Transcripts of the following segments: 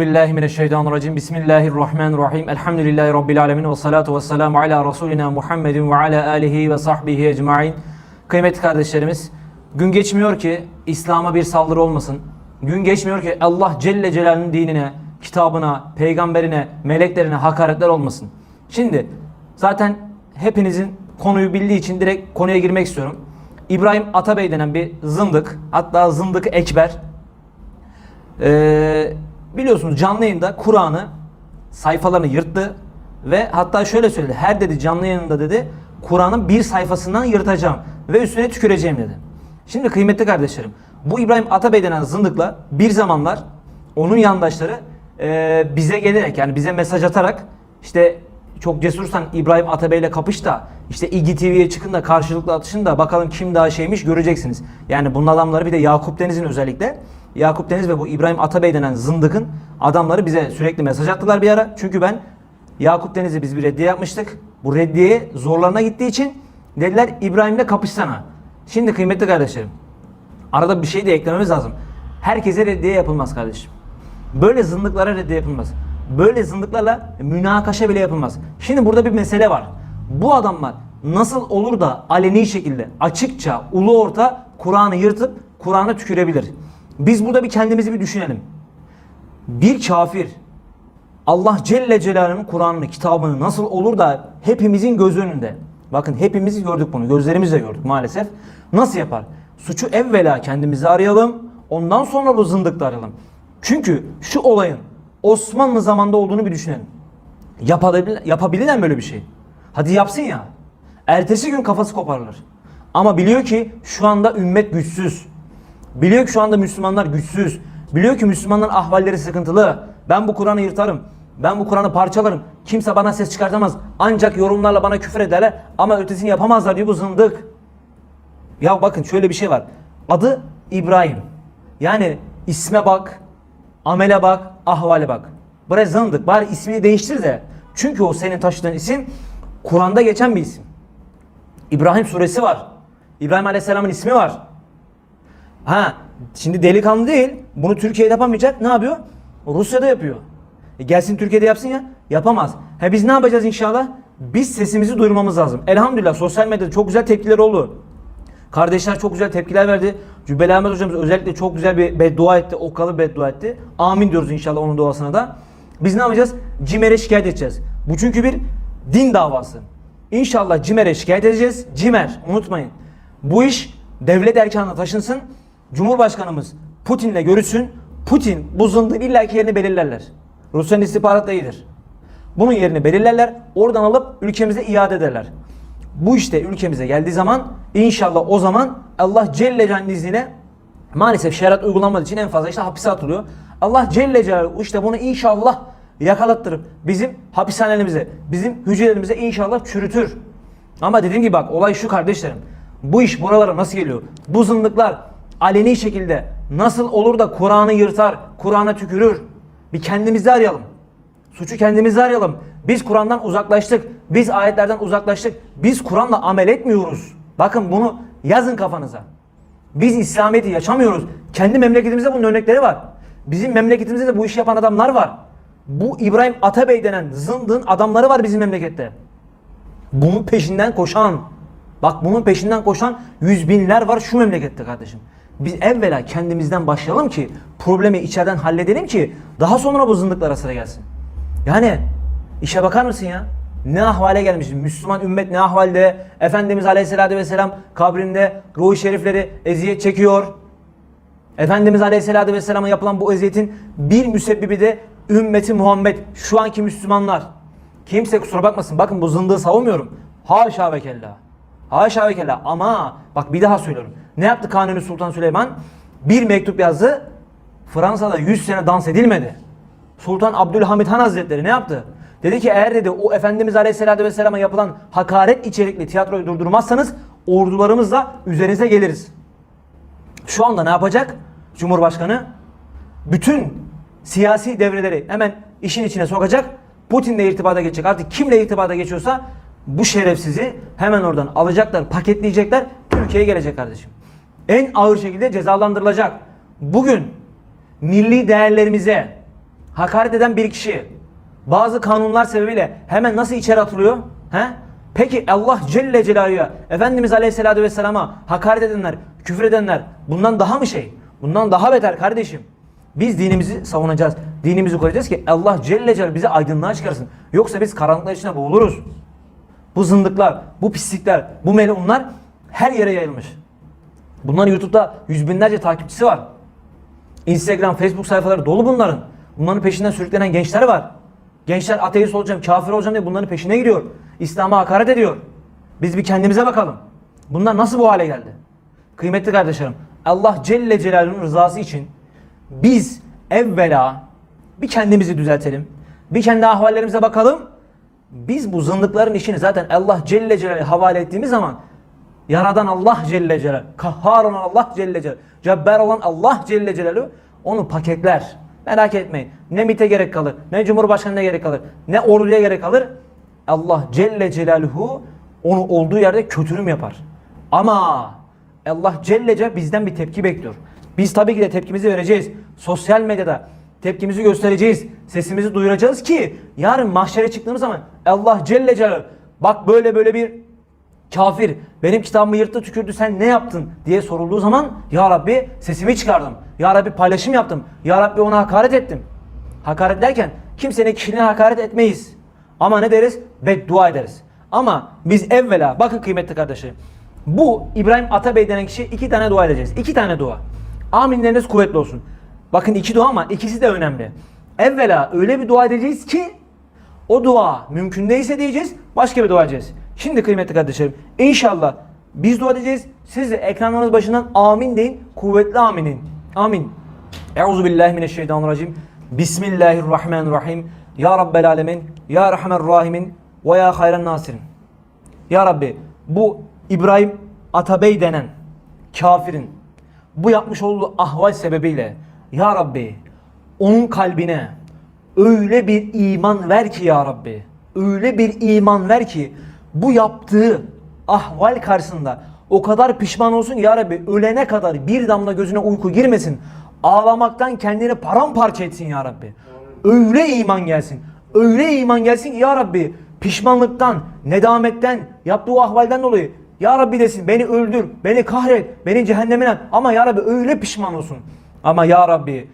Billahi mineşşeytanirracim. Bismillahirrahmanirrahim. Elhamdülillahi rabbil alamin ve salatu vesselamu ala rasulina Muhammedin ve ala alihi ve sahbihi ecmaîn. Kıymetli kardeşlerimiz, gün geçmiyor ki İslam'a bir saldırı olmasın. Gün geçmiyor ki Allah Celle Celaluhu'nun dinine, kitabına, peygamberine, meleklerine hakaretler olmasın. Şimdi zaten hepinizin konuyu bildiği için direkt konuya girmek istiyorum. İbrahim Atabey denen bir zındık, hatta zındık ekber ee, biliyorsunuz canlı yayında Kur'an'ı sayfalarını yırttı ve hatta şöyle söyledi. Her dedi canlı yayında dedi Kur'an'ın bir sayfasından yırtacağım ve üstüne tüküreceğim dedi. Şimdi kıymetli kardeşlerim bu İbrahim Atabey denen zındıkla bir zamanlar onun yandaşları e, bize gelerek yani bize mesaj atarak işte çok cesursan İbrahim Atabey'le kapış da işte İGİ TV'ye çıkın da karşılıklı atışın da bakalım kim daha şeymiş göreceksiniz. Yani bunun adamları bir de Yakup Deniz'in özellikle Yakup Deniz ve bu İbrahim Atabey denen zındıkın adamları bize sürekli mesaj attılar bir ara. Çünkü ben Yakup Deniz'e biz bir reddiye yapmıştık. Bu reddiyeye zorlarına gittiği için dediler İbrahim'le kapışsana. Şimdi kıymetli kardeşlerim arada bir şey de eklememiz lazım. Herkese reddiye yapılmaz kardeşim. Böyle zındıklara reddiye yapılmaz. Böyle zındıklarla münakaşa bile yapılmaz. Şimdi burada bir mesele var. Bu adamlar nasıl olur da aleni şekilde açıkça ulu orta Kur'an'ı yırtıp Kur'an'a tükürebilir? Biz burada bir kendimizi bir düşünelim. Bir kafir Allah Celle Celaluhu'nun Kur'an'ını, kitabını nasıl olur da hepimizin göz önünde. Bakın hepimiz gördük bunu. Gözlerimizle gördük maalesef. Nasıl yapar? Suçu evvela kendimizi arayalım. Ondan sonra bu zındıkla arayalım. Çünkü şu olayın Osmanlı zamanında olduğunu bir düşünelim. Yapabilir, yapabilirler mi böyle bir şey? Hadi yapsın ya. Ertesi gün kafası koparılır. Ama biliyor ki şu anda ümmet güçsüz. Biliyor ki şu anda Müslümanlar güçsüz. Biliyor ki Müslümanların ahvalleri sıkıntılı. Ben bu Kur'an'ı yırtarım. Ben bu Kur'an'ı parçalarım. Kimse bana ses çıkartamaz. Ancak yorumlarla bana küfür ederler ama ötesini yapamazlar diyor bu zındık. Ya bakın şöyle bir şey var. Adı İbrahim. Yani isme bak, amele bak, ahvale bak. Buraya zındık. Bari ismini değiştir de. Çünkü o senin taşıdığın isim Kur'an'da geçen bir isim. İbrahim suresi var. İbrahim Aleyhisselam'ın ismi var. Ha, şimdi delikanlı değil. Bunu Türkiye'de yapamayacak. Ne yapıyor? Rusya'da yapıyor. E gelsin Türkiye'de yapsın ya. Yapamaz. Ha biz ne yapacağız inşallah? Biz sesimizi duyurmamız lazım. Elhamdülillah sosyal medyada çok güzel tepkiler oldu. Kardeşler çok güzel tepkiler verdi. Cübbeli Ahmet hocamız özellikle çok güzel bir beddua etti. Okkalı beddua etti. Amin diyoruz inşallah onun duasına da. Biz ne yapacağız? CİMER'e şikayet edeceğiz. Bu çünkü bir din davası. İnşallah CİMER'e şikayet edeceğiz. CİMER unutmayın. Bu iş devlet erkanına taşınsın. Cumhurbaşkanımız Putin'le görüşsün. Putin bu zındığın illaki yerini belirlerler. Rusya'nın istihbaratı iyidir. Bunun yerini belirlerler. Oradan alıp ülkemize iade ederler. Bu işte ülkemize geldiği zaman inşallah o zaman Allah Celle Celaluhu'nun izniyle maalesef şeriat uygulanmadığı için en fazla işte hapise atılıyor. Allah Celle Celaluhu işte bunu inşallah yakalattırıp bizim hapishanelerimize, bizim hücrelerimize inşallah çürütür. Ama dediğim gibi bak olay şu kardeşlerim. Bu iş buralara nasıl geliyor? Bu zındıklar aleni şekilde nasıl olur da Kur'an'ı yırtar, Kur'an'a tükürür? Bir kendimizi arayalım. Suçu kendimizi arayalım. Biz Kur'an'dan uzaklaştık. Biz ayetlerden uzaklaştık. Biz Kur'an'la amel etmiyoruz. Bakın bunu yazın kafanıza. Biz İslamiyet'i yaşamıyoruz. Kendi memleketimizde bunun örnekleri var. Bizim memleketimizde de bu işi yapan adamlar var. Bu İbrahim Atabey denen zındığın adamları var bizim memlekette. Bunun peşinden koşan, bak bunun peşinden koşan yüz binler var şu memlekette kardeşim. Biz evvela kendimizden başlayalım ki problemi içeriden halledelim ki daha sonra bu zındıklara sıra gelsin. Yani işe bakar mısın ya? Ne ahvale gelmiş. Müslüman ümmet ne ahvalde? Efendimiz Aleyhisselatü Vesselam kabrinde ruhu şerifleri eziyet çekiyor. Efendimiz Aleyhisselatü Vesselam'a yapılan bu eziyetin bir müsebbibi de ümmeti Muhammed. Şu anki Müslümanlar. Kimse kusura bakmasın. Bakın bu zındığı savunmuyorum. Haşa ve kella. Haşa ve kella. Ama bak bir daha söylüyorum. Ne yaptı Kanuni Sultan Süleyman? Bir mektup yazdı. Fransa'da 100 sene dans edilmedi. Sultan Abdülhamit Han Hazretleri ne yaptı? Dedi ki eğer dedi o Efendimiz Aleyhisselatü Vesselam'a yapılan hakaret içerikli tiyatroyu durdurmazsanız ordularımızla üzerinize geliriz. Şu anda ne yapacak? Cumhurbaşkanı bütün siyasi devreleri hemen işin içine sokacak. Putin'le irtibata geçecek. Artık kimle irtibata geçiyorsa bu şerefsizi hemen oradan alacaklar, paketleyecekler. Türkiye'ye gelecek kardeşim. En ağır şekilde cezalandırılacak. Bugün milli değerlerimize hakaret eden bir kişi bazı kanunlar sebebiyle hemen nasıl içeri atılıyor? He? Peki Allah Celle Celaluhu'ya Efendimiz Aleyhisselatü Vesselam'a hakaret edenler, küfür edenler bundan daha mı şey? Bundan daha beter kardeşim. Biz dinimizi savunacağız. Dinimizi koruyacağız ki Allah Celle Celaluhu bizi aydınlığa çıkarsın. Yoksa biz karanlıklar içine boğuluruz. Bu zındıklar, bu pislikler, bu melunlar her yere yayılmış. Bunların YouTube'da yüz binlerce takipçisi var. Instagram, Facebook sayfaları dolu bunların. Bunların peşinden sürüklenen gençler var. Gençler ateist olacağım, kafir olacağım diye bunların peşine gidiyor. İslam'a hakaret ediyor. Biz bir kendimize bakalım. Bunlar nasıl bu hale geldi? Kıymetli kardeşlerim, Allah Celle Celaluhu'nun rızası için biz evvela bir kendimizi düzeltelim. Bir kendi ahvallerimize bakalım. Biz bu zındıkların işini zaten Allah Celle Celaluhu'ya havale ettiğimiz zaman Yaradan Allah Celle Celaluhu, kahhar olan Allah Celle Celaluhu, cebber olan Allah Celle Celaluhu onu paketler. Merak etmeyin. Ne MİT'e gerek kalır, ne Cumhurbaşkanı'na gerek kalır, ne orduya gerek kalır. Allah Celle Celaluhu onu olduğu yerde kötülüm yapar. Ama Allah Celle Celaluhu bizden bir tepki bekliyor. Biz tabii ki de tepkimizi vereceğiz. Sosyal medyada tepkimizi göstereceğiz. Sesimizi duyuracağız ki yarın mahşere çıktığımız zaman Allah Celle Celaluhu bak böyle böyle bir kafir benim kitabımı yırttı tükürdü sen ne yaptın diye sorulduğu zaman Ya Rabbi sesimi çıkardım. Ya Rabbi paylaşım yaptım. Ya Rabbi ona hakaret ettim. Hakaret derken kimsenin kişiliğine hakaret etmeyiz. Ama ne deriz? Beddua ederiz. Ama biz evvela bakın kıymetli kardeşlerim. Bu İbrahim Atabey denen kişi iki tane dua edeceğiz. İki tane dua. Aminleriniz kuvvetli olsun. Bakın iki dua ama ikisi de önemli. Evvela öyle bir dua edeceğiz ki o dua mümkün değilse diyeceğiz, başka bir dua edeceğiz. Şimdi kıymetli kardeşlerim, inşallah biz dua edeceğiz. Siz de ekranlarınız başından amin deyin, kuvvetli aminin. Amin. Euzu billahi mineşşeytanirracim. Bismillahirrahmanirrahim. Ya Rabbel alemin, Ya Rahman Rahimin ve Ya Hayran Nasirin. Ya Rabbi bu İbrahim Atabey denen kafirin bu yapmış olduğu ahval sebebiyle Ya Rabbi onun kalbine öyle bir iman ver ki Ya Rabbi öyle bir iman ver ki bu yaptığı ahval karşısında o kadar pişman olsun Ya Rabbi ölene kadar bir damla gözüne uyku girmesin ağlamaktan kendini paramparça etsin Ya Rabbi öyle iman gelsin öyle iman gelsin ki Ya Rabbi pişmanlıktan, nedametten, yaptığı ahvalden dolayı Ya Rabbi desin beni öldür, beni kahret, beni cehennemine at. Ama Ya Rabbi öyle pişman olsun. Ama Ya Rabbi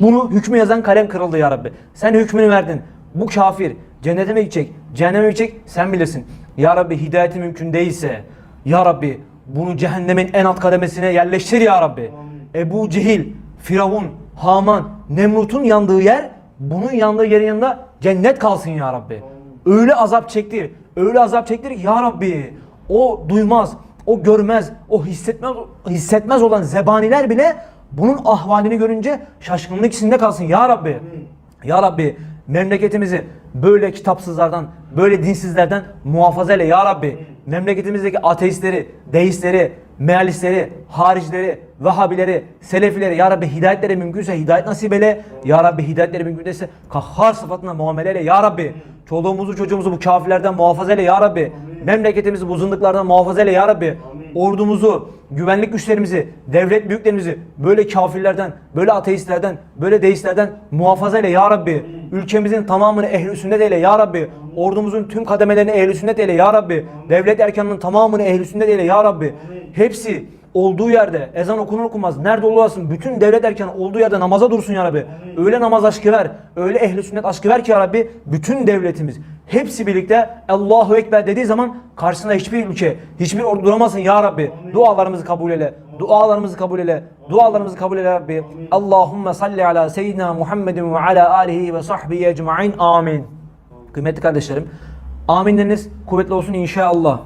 bunu hükmü yazan kalem kırıldı Ya Rabbi. Sen hükmünü verdin. Bu kafir cennete mi gidecek, cehenneme gidecek sen bilirsin. Ya Rabbi hidayeti mümkün değilse Ya Rabbi bunu cehennemin en alt kademesine yerleştir Ya Rabbi. Ebu Cehil, Firavun, Haman, Nemrut'un yandığı yer bunun yandığı yerin yanında cennet kalsın Ya Rabbi. Öyle azap çektir, öyle azap çektir ki Ya Rabbi o duymaz, o görmez, o hissetmez, hissetmez olan zebaniler bile bunun ahvalini görünce şaşkınlık içinde kalsın Ya Rabbi. Ya Rabbi memleketimizi böyle kitapsızlardan, böyle dinsizlerden muhafaza eyle Ya Rabbi. Memleketimizdeki ateistleri, deistleri, mealistleri, haricileri, Vahabileri, Selefileri Ya Rabbi hidayetleri mümkünse hidayet nasip eyle. Ya Rabbi hidayetleri mümkün değilse kahhar sıfatına muamele eyle. Ya Rabbi çoluğumuzu çocuğumuzu bu kafirlerden muhafaza eyle Ya Rabbi. Memleketimizi bu zındıklardan muhafaza eyle Ya Rabbi. Ordumuzu, güvenlik güçlerimizi, devlet büyüklerimizi böyle kafirlerden, böyle ateistlerden, böyle deistlerden muhafaza eyle Ya Rabbi. Ülkemizin tamamını ehl-i sünnet eyle Ya Rabbi. Ordumuzun tüm kademelerini ehl-i sünnet eyle Ya Rabbi. Devlet erkanının tamamını ehl-i sünnet eyle Ya Rabbi. Hepsi olduğu yerde ezan okunur okunmaz nerede olasın bütün devlet erkanı olduğu yerde namaza dursun ya Rabbi. Öyle namaz aşkı ver. Öyle ehli sünnet aşkı ver ki ya Rabbi bütün devletimiz hepsi birlikte Allahu Ekber dediği zaman karşısında hiçbir ülke, hiçbir ordu duramasın ya Rabbi. Dualarımızı kabul eyle. Dualarımızı kabul eyle. Dualarımızı kabul eyle Rabbi. Allahumme salli ala seyyidina Muhammedin ve ala alihi ve sahbihi ecmaîn. Amin. Kıymetli kardeşlerim, aminleriniz kuvvetli olsun inşallah.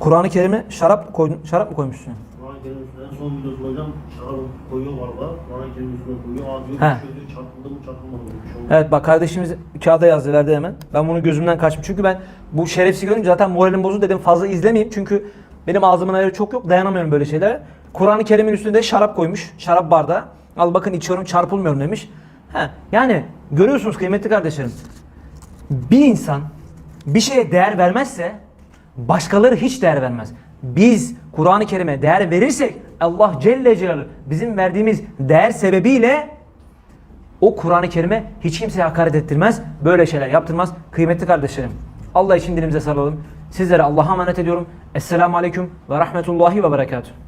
Kur'an-ı Kerim'e şarap koydun, şarap mı koymuşsun? Kur'an-ı Kerim üstüne son videosunda hocam şarabı koyuyor galiba. Kur'an-ı Kerim üstüne koyuyor. He. gözü çarpıldı mı çarpılmadı Evet bak kardeşimiz kağıda yazdı verdi hemen. Ben bunu gözümden kaçmış. Çünkü ben bu şerefsiz görünce zaten moralim bozuldu dedim fazla izlemeyeyim. Çünkü benim ağzımın ayarı çok yok dayanamıyorum böyle şeylere. Kur'an-ı Kerim'in üstünde şarap koymuş. Şarap bardağı. Al bakın içiyorum çarpılmıyorum demiş. He, yani görüyorsunuz kıymetli kardeşlerim. Bir insan bir şeye değer vermezse başkaları hiç değer vermez. Biz Kur'an-ı Kerim'e değer verirsek Allah Celle Celaluhu bizim verdiğimiz değer sebebiyle o Kur'an-ı Kerim'e hiç kimseye hakaret ettirmez. Böyle şeyler yaptırmaz. Kıymetli kardeşlerim. Allah için dilimize sarılalım. Sizlere Allah'a emanet ediyorum. Esselamu Aleyküm ve Rahmetullahi ve Berekatuhu.